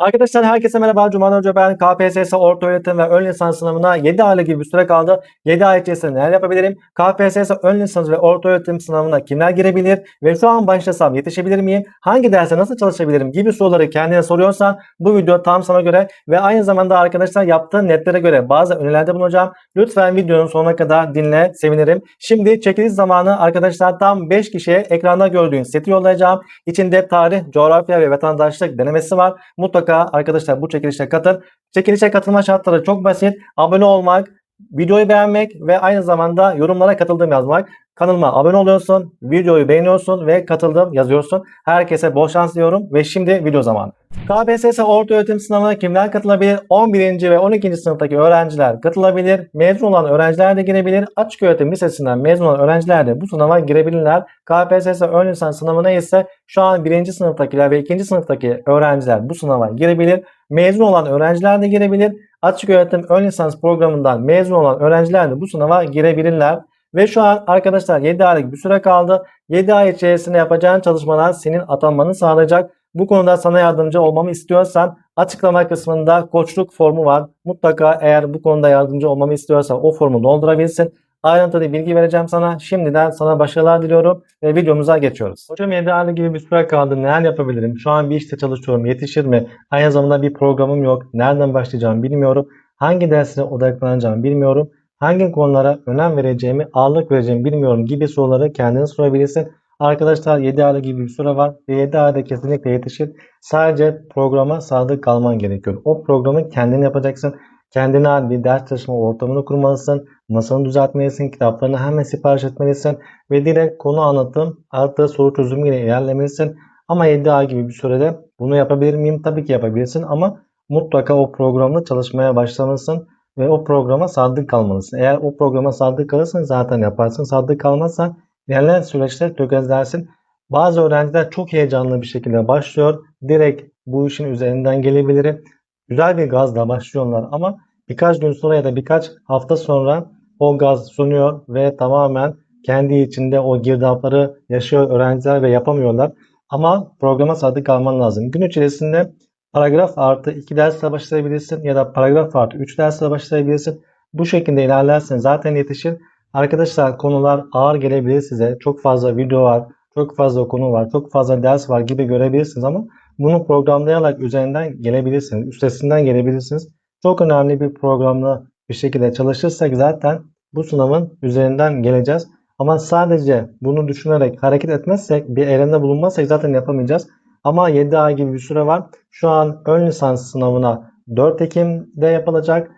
Arkadaşlar herkese merhaba. Cuma önce ben KPSS orta öğretim ve ön lisans sınavına 7 aylık gibi bir süre kaldı. 7 ay içerisinde neler yapabilirim? KPSS ön lisans ve orta öğretim sınavına kimler girebilir? Ve şu an başlasam yetişebilir miyim? Hangi derse nasıl çalışabilirim? Gibi soruları kendine soruyorsan bu video tam sana göre ve aynı zamanda arkadaşlar yaptığın netlere göre bazı önerilerde bulunacağım. Lütfen videonun sonuna kadar dinle sevinirim. Şimdi çekiliş zamanı arkadaşlar tam 5 kişiye ekranda gördüğün seti yollayacağım. İçinde tarih, coğrafya ve vatandaşlık denemesi var. Mutlaka arkadaşlar bu çekilişe katıl. Çekilişe katılma şartları çok basit. Abone olmak, videoyu beğenmek ve aynı zamanda yorumlara katıldım yazmak. Kanalıma abone oluyorsun, videoyu beğeniyorsun ve katıldım yazıyorsun. Herkese bol şans diliyorum ve şimdi video zamanı. KPSS orta öğretim sınavına kimler katılabilir? 11. ve 12. sınıftaki öğrenciler katılabilir. Mezun olan öğrenciler de girebilir. Açık öğretim lisesinden mezun olan öğrenciler de bu sınava girebilirler. KPSS ön lisans sınavına ise şu an 1. sınıftakiler ve 2. sınıftaki öğrenciler bu sınava girebilir. Mezun olan öğrenciler de girebilir. Açık öğretim ön lisans programından mezun olan öğrenciler de bu sınava girebilirler. Ve şu an arkadaşlar 7 aylık bir süre kaldı. 7 ay içerisinde yapacağın çalışmalar senin atanmanı sağlayacak. Bu konuda sana yardımcı olmamı istiyorsan açıklama kısmında koçluk formu var. Mutlaka eğer bu konuda yardımcı olmamı istiyorsan o formu doldurabilirsin. Ayrıntılı bilgi vereceğim sana. Şimdiden sana başarılar diliyorum ve videomuza geçiyoruz. Hocam 7 aylık gibi bir süre kaldı. Neler yapabilirim? Şu an bir işte çalışıyorum. Yetişir mi? Aynı zamanda bir programım yok. Nereden başlayacağımı bilmiyorum. Hangi derslere odaklanacağımı bilmiyorum. Hangi konulara önem vereceğimi, ağırlık vereceğimi bilmiyorum gibi soruları kendine sorabilirsin. Arkadaşlar 7 aylık gibi bir süre var ve 7 ayda kesinlikle yetişir. Sadece programa sadık kalman gerekiyor. O programı kendin yapacaksın. Kendine bir ders çalışma ortamını kurmalısın. Masanı düzeltmelisin. Kitaplarını hemen sipariş etmelisin. Ve direkt konu anlatım artı soru çözümüyle ilerlemelisin. Ama 7 ay gibi bir sürede bunu yapabilir miyim? Tabii ki yapabilirsin ama mutlaka o programla çalışmaya başlamalısın ve o programa sadık kalmalısın. Eğer o programa sadık kalırsan zaten yaparsın. Sadık kalmazsan ilerleyen süreçte tökezlersin. Bazı öğrenciler çok heyecanlı bir şekilde başlıyor. Direkt bu işin üzerinden gelebilirim. Güzel bir gazla başlıyorlar ama birkaç gün sonra ya da birkaç hafta sonra o gaz sunuyor ve tamamen kendi içinde o girdapları yaşıyor öğrenciler ve yapamıyorlar. Ama programa sadık kalman lazım. Gün içerisinde paragraf artı 2 dersle başlayabilirsin ya da paragraf artı 3 dersle başlayabilirsin. Bu şekilde ilerlersen zaten yetişir. Arkadaşlar konular ağır gelebilir size. Çok fazla video var, çok fazla konu var, çok fazla ders var gibi görebilirsiniz ama bunu programlayarak üzerinden gelebilirsiniz. Üstesinden gelebilirsiniz. Çok önemli bir programla bir şekilde çalışırsak zaten bu sınavın üzerinden geleceğiz. Ama sadece bunu düşünerek hareket etmezsek, bir eylemde bulunmazsak zaten yapamayacağız. Ama 7 ay gibi bir süre var. Şu an ön lisans sınavına 4 Ekim'de yapılacak.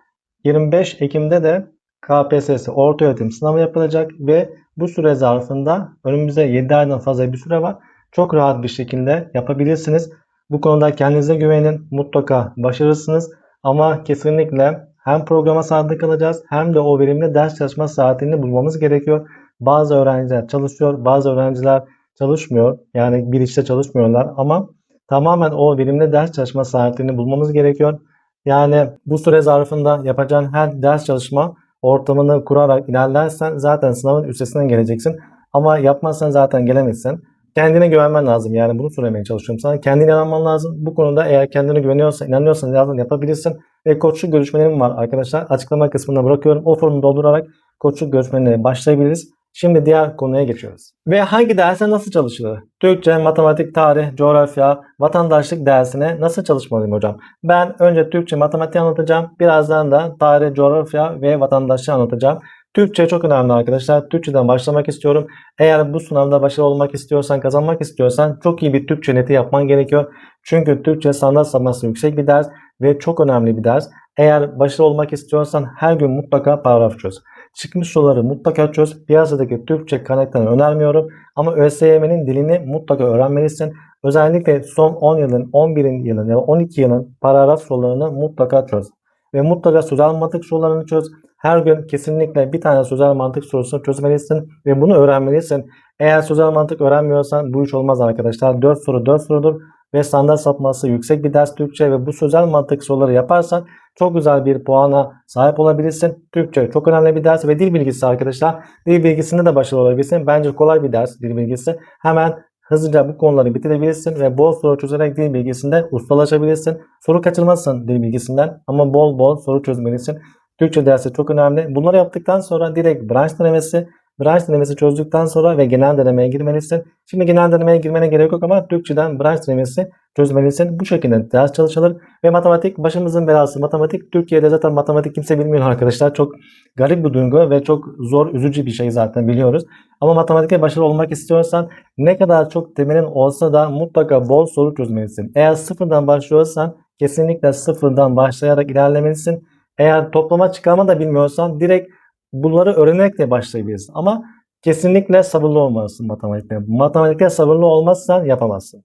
25 Ekim'de de KPSS orta öğretim sınavı yapılacak ve bu süre zarfında önümüzde 7 aydan fazla bir süre var. Çok rahat bir şekilde yapabilirsiniz. Bu konuda kendinize güvenin. Mutlaka başarırsınız. Ama kesinlikle hem programa sadık kalacağız hem de o verimli ders çalışma saatini bulmamız gerekiyor. Bazı öğrenciler çalışıyor, bazı öğrenciler çalışmıyor. Yani bir işte çalışmıyorlar ama tamamen o verimli ders çalışma saatini bulmamız gerekiyor. Yani bu süre zarfında yapacağın her ders çalışma ortamını kurarak ilerlersen zaten sınavın üstesinden geleceksin. Ama yapmazsan zaten gelemezsin. Kendine güvenmen lazım. Yani bunu söylemeye çalışıyorum sana. Kendine inanman lazım. Bu konuda eğer kendine güveniyorsan, inanıyorsan zaten yapabilirsin. Ve koçluk görüşmelerim var arkadaşlar. Açıklama kısmına bırakıyorum. O formu doldurarak koçluk görüşmelerine başlayabiliriz. Şimdi diğer konuya geçiyoruz. Ve hangi derse nasıl çalışılır? Türkçe, matematik, tarih, coğrafya, vatandaşlık dersine nasıl çalışmalıyım hocam? Ben önce Türkçe, matematik anlatacağım. Birazdan da tarih, coğrafya ve vatandaşlığı anlatacağım. Türkçe çok önemli arkadaşlar. Türkçeden başlamak istiyorum. Eğer bu sınavda başarılı olmak istiyorsan, kazanmak istiyorsan çok iyi bir Türkçe neti yapman gerekiyor. Çünkü Türkçe standart sapması yüksek bir ders ve çok önemli bir ders. Eğer başarılı olmak istiyorsan her gün mutlaka paragraf çöz. Çıkmış soruları mutlaka çöz. Piyasadaki Türkçe kaynaklarını önermiyorum. Ama ÖSYM'nin dilini mutlaka öğrenmelisin. Özellikle son 10 yılın, 11 yılın ya da 12 yılın paragraf sorularını mutlaka çöz. Ve mutlaka sözel mantık sorularını çöz. Her gün kesinlikle bir tane sözel mantık sorusunu çözmelisin ve bunu öğrenmelisin. Eğer sözel mantık öğrenmiyorsan bu iş olmaz arkadaşlar. 4 soru 4 sorudur ve standart sapması yüksek bir ders Türkçe ve bu sözel mantık soruları yaparsan çok güzel bir puana sahip olabilirsin. Türkçe çok önemli bir ders ve dil bilgisi arkadaşlar. Dil bilgisinde de başarılı olabilirsin. Bence kolay bir ders dil bilgisi. Hemen hızlıca bu konuları bitirebilirsin ve bol soru çözerek dil bilgisinde ustalaşabilirsin. Soru kaçırmazsın dil bilgisinden ama bol bol soru çözmelisin. Türkçe dersi çok önemli. Bunları yaptıktan sonra direkt branş denemesi, branş denemesi çözdükten sonra ve genel denemeye girmelisin. Şimdi genel denemeye girmene gerek yok ama Türkçeden branş denemesi çözmelisin. Bu şekilde ders çalışılır ve matematik başımızın belası. Matematik Türkiye'de zaten matematik kimse bilmiyor arkadaşlar. Çok garip bir duygu ve çok zor, üzücü bir şey zaten biliyoruz. Ama matematikte başarılı olmak istiyorsan ne kadar çok temelin olsa da mutlaka bol soru çözmelisin. Eğer sıfırdan başlıyorsan kesinlikle sıfırdan başlayarak ilerlemelisin. Eğer toplama çıkarma da bilmiyorsan direkt bunları öğrenerek de başlayabilirsin. Ama kesinlikle sabırlı olmalısın matematikte. Matematikte sabırlı olmazsan yapamazsın.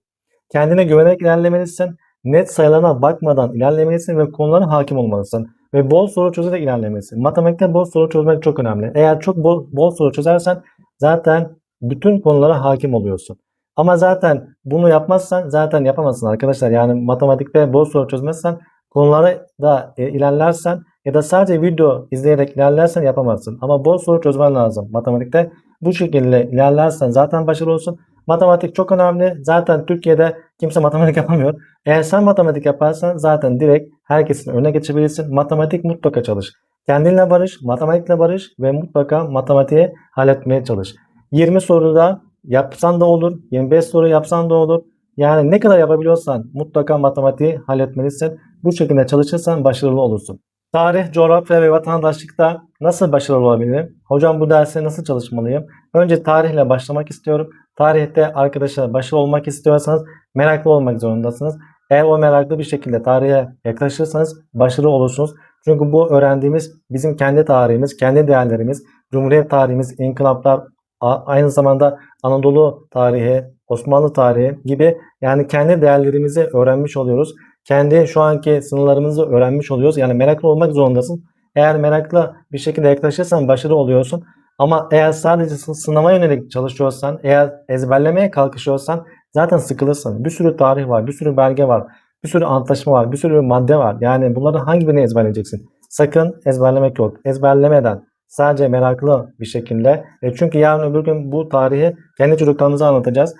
Kendine güvenerek ilerlemelisin. Net sayılarına bakmadan ilerlemelisin ve konulara hakim olmalısın. Ve bol soru çözerek ilerlemelisin. Matematikte bol soru çözmek çok önemli. Eğer çok bol, bol soru çözersen zaten bütün konulara hakim oluyorsun. Ama zaten bunu yapmazsan zaten yapamazsın arkadaşlar. Yani matematikte bol soru çözmezsen konulara da e, ilerlersen ya da sadece video izleyerek ilerlersen yapamazsın. Ama bol soru çözmen lazım matematikte. Bu şekilde ilerlersen zaten başarılı olsun. Matematik çok önemli. Zaten Türkiye'de kimse matematik yapamıyor. Eğer sen matematik yaparsan zaten direkt herkesin önüne geçebilirsin. Matematik mutlaka çalış. Kendinle barış, matematikle barış ve mutlaka matematiği halletmeye çalış. 20 soruda yapsan da olur, 25 soru yapsan da olur. Yani ne kadar yapabiliyorsan mutlaka matematiği halletmelisin. Bu şekilde çalışırsan başarılı olursun. Tarih, coğrafya ve vatandaşlıkta nasıl başarılı olabilirim? Hocam bu derse nasıl çalışmalıyım? Önce tarihle başlamak istiyorum. Tarihte arkadaşlar başarılı olmak istiyorsanız meraklı olmak zorundasınız. Eğer o meraklı bir şekilde tarihe yaklaşırsanız başarılı olursunuz. Çünkü bu öğrendiğimiz bizim kendi tarihimiz, kendi değerlerimiz, Cumhuriyet tarihimiz, inkılaplar, aynı zamanda Anadolu tarihi, Osmanlı tarihi gibi yani kendi değerlerimizi öğrenmiş oluyoruz. Kendi şu anki sınırlarımızı öğrenmiş oluyoruz. Yani meraklı olmak zorundasın. Eğer meraklı bir şekilde yaklaşırsan başarılı oluyorsun. Ama eğer sadece sınava yönelik çalışıyorsan, eğer ezberlemeye kalkışıyorsan zaten sıkılırsın. Bir sürü tarih var, bir sürü belge var, bir sürü antlaşma var, bir sürü madde var. Yani bunların hangi birini ezberleyeceksin? Sakın ezberlemek yok. Ezberlemeden sadece meraklı bir şekilde. E çünkü yarın öbür gün bu tarihi kendi çocuklarımıza anlatacağız.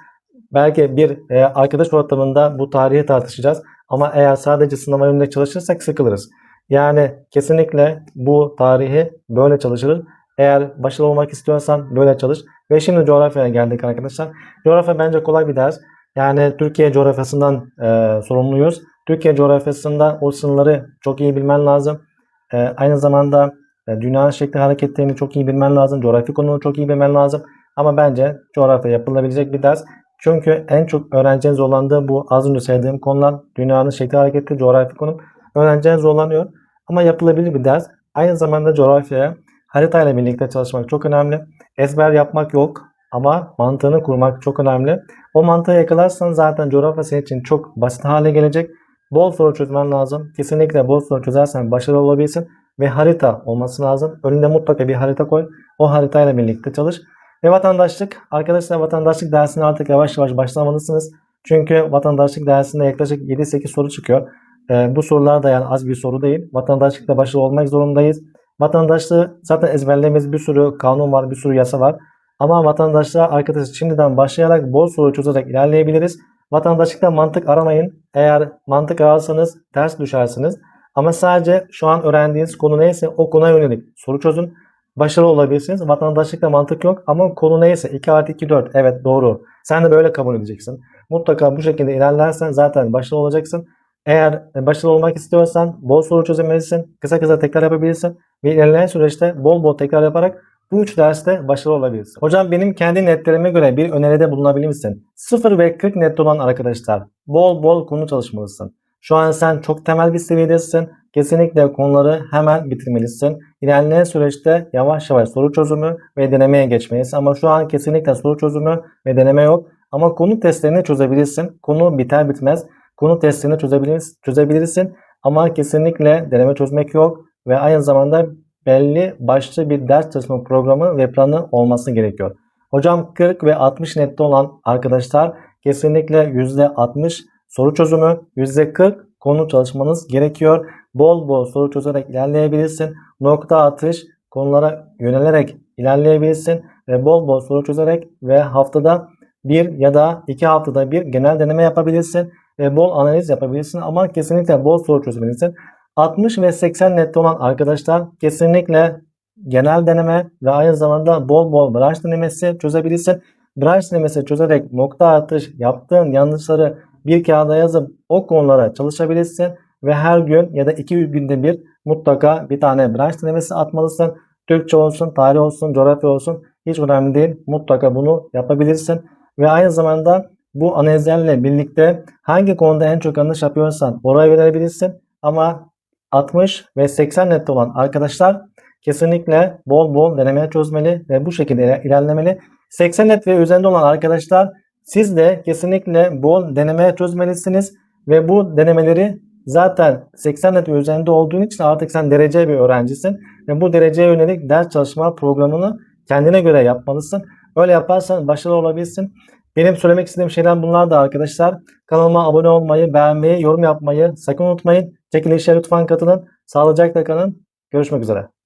Belki bir e, arkadaş ortamında bu tarihi tartışacağız. Ama eğer sadece sınava yönünde çalışırsak sıkılırız. Yani kesinlikle bu tarihi böyle çalışılır. Eğer başarılı olmak istiyorsan böyle çalış. Ve şimdi coğrafyaya geldik arkadaşlar. Coğrafya bence kolay bir ders. Yani Türkiye coğrafyasından e, sorumluyuz. Türkiye coğrafyasında o sınırları çok iyi bilmen lazım. E, aynı zamanda e, dünyanın şekli hareketlerini çok iyi bilmen lazım. Coğrafi konunu çok iyi bilmen lazım. Ama bence coğrafya yapılabilecek bir ders. Çünkü en çok öğrencinin zorlandığı bu az önce söylediğim konular dünyanın şekli hareketi, coğrafi konum öğrencinin zorlanıyor. Ama yapılabilir bir ders. Aynı zamanda coğrafyaya haritayla birlikte çalışmak çok önemli. Ezber yapmak yok ama mantığını kurmak çok önemli. O mantığı yakalarsan zaten coğrafya senin için çok basit hale gelecek. Bol soru çözmen lazım. Kesinlikle bol soru çözersen başarılı olabilirsin. Ve harita olması lazım. Önünde mutlaka bir harita koy. O haritayla birlikte çalış. Ve vatandaşlık. Arkadaşlar vatandaşlık dersine artık yavaş yavaş başlamalısınız. Çünkü vatandaşlık dersinde yaklaşık 7-8 soru çıkıyor. Ee, bu sorular da yani az bir soru değil. Vatandaşlıkta başarılı olmak zorundayız. Vatandaşlığı zaten ezberlediğimiz bir sürü kanun var, bir sürü yasa var. Ama vatandaşlığa arkadaşlar şimdiden başlayarak bol soru çözerek ilerleyebiliriz. Vatandaşlıkta mantık aramayın. Eğer mantık ararsanız ters düşersiniz. Ama sadece şu an öğrendiğiniz konu neyse o konuya yönelik soru çözün başarılı olabilirsiniz. Vatandaşlıkta mantık yok ama konu neyse 2 artı 2 4 evet doğru. Sen de böyle kabul edeceksin. Mutlaka bu şekilde ilerlersen zaten başarılı olacaksın. Eğer başarılı olmak istiyorsan bol soru çözemelisin. Kısa kısa tekrar yapabilirsin. Ve ilerleyen süreçte bol bol tekrar yaparak bu üç derste başarılı olabilirsin. Hocam benim kendi netlerime göre bir öneride bulunabilir misin? 0 ve 40 net olan arkadaşlar bol bol konu çalışmalısın. Şu an sen çok temel bir seviyedesin. Kesinlikle konuları hemen bitirmelisin. İlerleyen süreçte yavaş yavaş soru çözümü ve denemeye geçmelisin. Ama şu an kesinlikle soru çözümü ve deneme yok. Ama konu testlerini çözebilirsin. Konu biter bitmez. Konu testlerini çözebilirsin, çözebilirsin. Ama kesinlikle deneme çözmek yok. Ve aynı zamanda belli başlı bir ders çalışma programı ve planı olması gerekiyor. Hocam 40 ve 60 nette olan arkadaşlar kesinlikle %60 soru çözümü, %40 konu çalışmanız gerekiyor. Bol bol soru çözerek ilerleyebilirsin. Nokta atış konulara yönelerek ilerleyebilirsin ve bol bol soru çözerek ve haftada bir ya da iki haftada bir genel deneme yapabilirsin ve bol analiz yapabilirsin ama kesinlikle bol soru çözmelisin. 60 ve 80 nette olan arkadaşlar kesinlikle genel deneme ve aynı zamanda bol bol branş denemesi çözebilirsin. Branş denemesi çözerek nokta atış yaptığın yanlışları bir kağıda yazıp o konulara çalışabilirsin ve her gün ya da iki günde bir mutlaka bir tane branş denemesi atmalısın. Türkçe olsun, tarih olsun, coğrafya olsun hiç önemli değil. Mutlaka bunu yapabilirsin. Ve aynı zamanda bu analizlerle birlikte hangi konuda en çok yanlış yapıyorsan oraya verebilirsin. Ama 60 ve 80 nette olan arkadaşlar kesinlikle bol bol deneme çözmeli ve bu şekilde ilerlemeli. 80 net ve üzerinde olan arkadaşlar siz de kesinlikle bol deneme çözmelisiniz ve bu denemeleri zaten 80 net üzerinde olduğun için artık sen derece bir öğrencisin ve bu dereceye yönelik ders çalışma programını kendine göre yapmalısın. Öyle yaparsan başarılı olabilirsin. Benim söylemek istediğim şeyler bunlar da arkadaşlar. Kanalıma abone olmayı, beğenmeyi, yorum yapmayı sakın unutmayın. Çekilişe lütfen katılın. Sağlıcakla kalın. Görüşmek üzere.